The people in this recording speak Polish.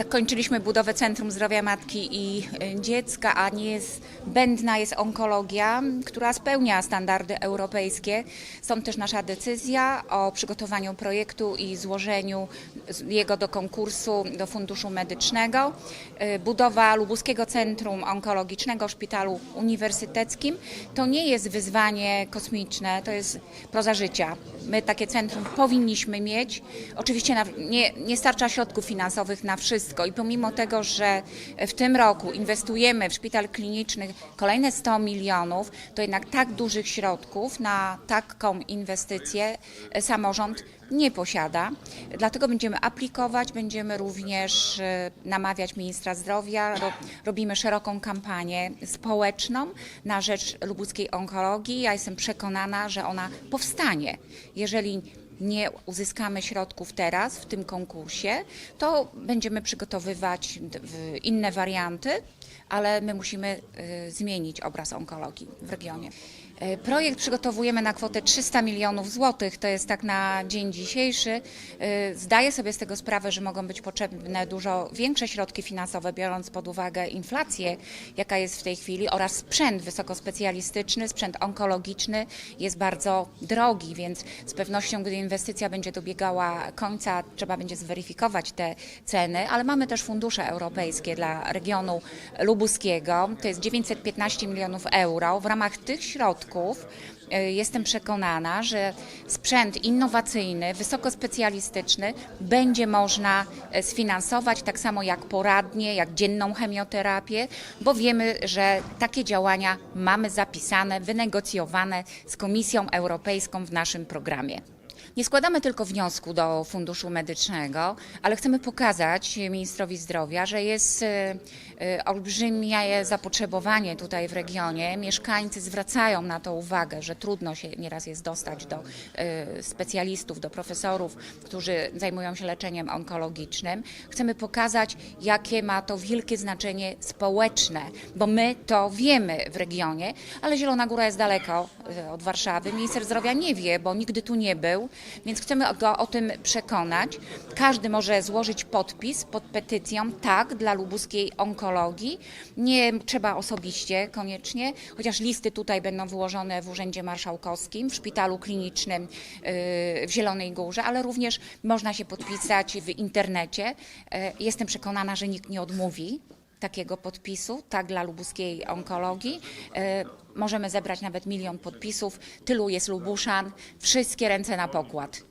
Skończyliśmy budowę Centrum Zdrowia Matki i y, Dziecka, a nie jest, onkologia, która spełnia standardy europejskie. Stąd też nasza decyzja o przygotowaniu projektu i złożeniu jego do konkursu do Funduszu Medycznego. Y, Budowa Lubuskiego Centrum Onkologicznego w Szpitalu Uniwersyteckim to nie jest wyzwanie kosmiczne, to jest proza życia. My takie centrum powinniśmy mieć. Oczywiście nie, nie starcza środków finansowych na wszystko i pomimo tego, że w tym roku inwestujemy w szpital kliniczny kolejne 100 milionów, to jednak tak dużych środków na taką inwestycję e, samorząd nie posiada. Dlatego będziemy aplikować, będziemy również e, namawiać ministra zdrowia. Ro, robimy szeroką kampanię społeczną na rzecz lubuskiej onkologii. Ja jestem przekonana, że ona powstanie. Jeżeli nie uzyskamy środków teraz w tym konkursie, to będziemy przygotowywać inne warianty, ale my musimy y, zmienić obraz onkologii w regionie. E, Projekt przygotowujemy na kwotę 300 milionów złotych, to jest tak na dzień dzisiejszy. E, Zdaję sobie z tego sprawę, że mogą być potrzebne dużo większe środki finansowe, biorąc pod uwagę inflację, jaka jest w tej chwili, oraz sprzęt wysokospecjalistyczny, sprzęt onkologiczny jest bardzo drogi, więc z pewnością, gdy inwestycja będzie dobiegała końca, trzeba będzie zweryfikować te ceny, ale mamy też fundusze europejskie dla regionu lubuskiego, to jest 915 milionów euro. W ramach tych środków e, jestem przekonana, że sprzęt innowacyjny, wysokospecjalistyczny będzie można e, sfinansować, tak samo jak poradnie, jak dzienną chemioterapię, bo wiemy, że takie działania mamy zapisane, wynegocjowane z Komisją Europejską w naszym programie. Nie składamy tylko wniosku do Funduszu Medycznego, ale chcemy pokazać ministrowi zdrowia, że jest e, e, olbrzymie zapotrzebowanie tutaj w regionie. Mieszkańcy zwracają na to uwagę, że trudno się nieraz jest dostać do e, specjalistów, do profesorów, którzy zajmują się leczeniem onkologicznym. Chcemy pokazać, jakie ma to wielkie znaczenie społeczne, bo my to wiemy w regionie, ale Zielona Góra jest daleko od Warszawy. Minister zdrowia nie wie, bo nigdy tu nie był, więc chcemy go o tym przekonać. Każdy może złożyć podpis pod petycją tak dla lubuskiej onkologii. Nie trzeba osobiście koniecznie, chociaż listy tutaj będą wyłożone w Urzędzie Marszałkowskim, w Szpitalu Klinicznym yy, w Zielonej Górze, ale również można się podpisać w internecie. Yy, Jestem przekonana, że nikt nie odmówi takiego podpisu, tak dla lubuskiej onkologii. E, Możemy zebrać nawet milion podpisów. Tylu jest Lubuszan. Wszystkie ręce na pokład.